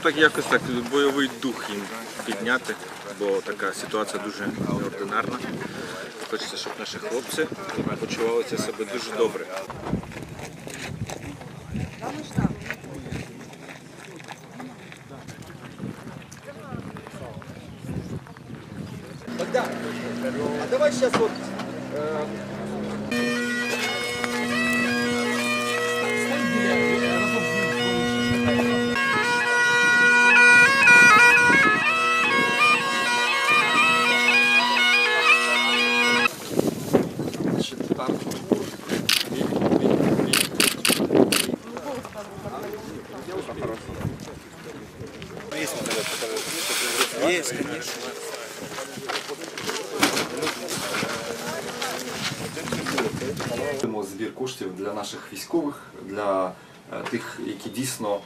щоб так якось так бойовий дух їм підняти, бо така ситуація дуже неординарна. Хочеться, щоб наші хлопці почувалися себе дуже добре. Богдан, а давай сейчас вот... э, Есть, конечно. Збір коштів для наших військових, для е, тих, які дійсно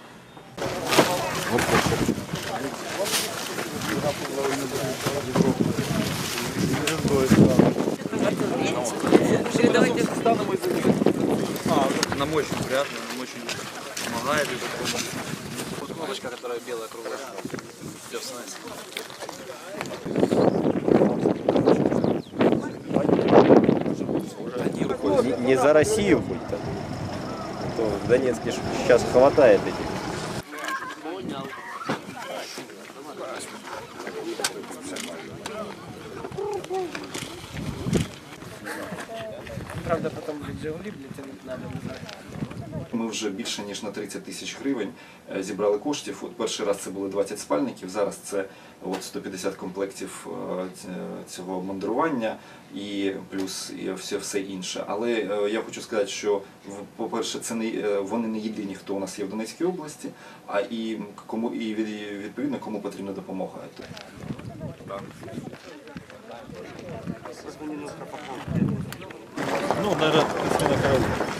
Нам очень приятно, нам очень помогает. Кнопочка, которая белая, круглая. Все. Не, не за Россию хоть там. А То в Донецке сейчас хватает этих. Правда, потом блядь, Жигули, блядь, тянуть надо, знаю. Ми вже більше ніж на 30 тисяч гривень е, зібрали коштів. От перший раз це були 20 спальників, зараз це от 150 комплектів е, цього мандрування і плюс і все, все інше. Але е, я хочу сказати, що по-перше, це не е, вони не єдині, хто у нас є в Донецькій області, а і кому і від- відповідно кому потрібна допомога. Ну, наверное, на.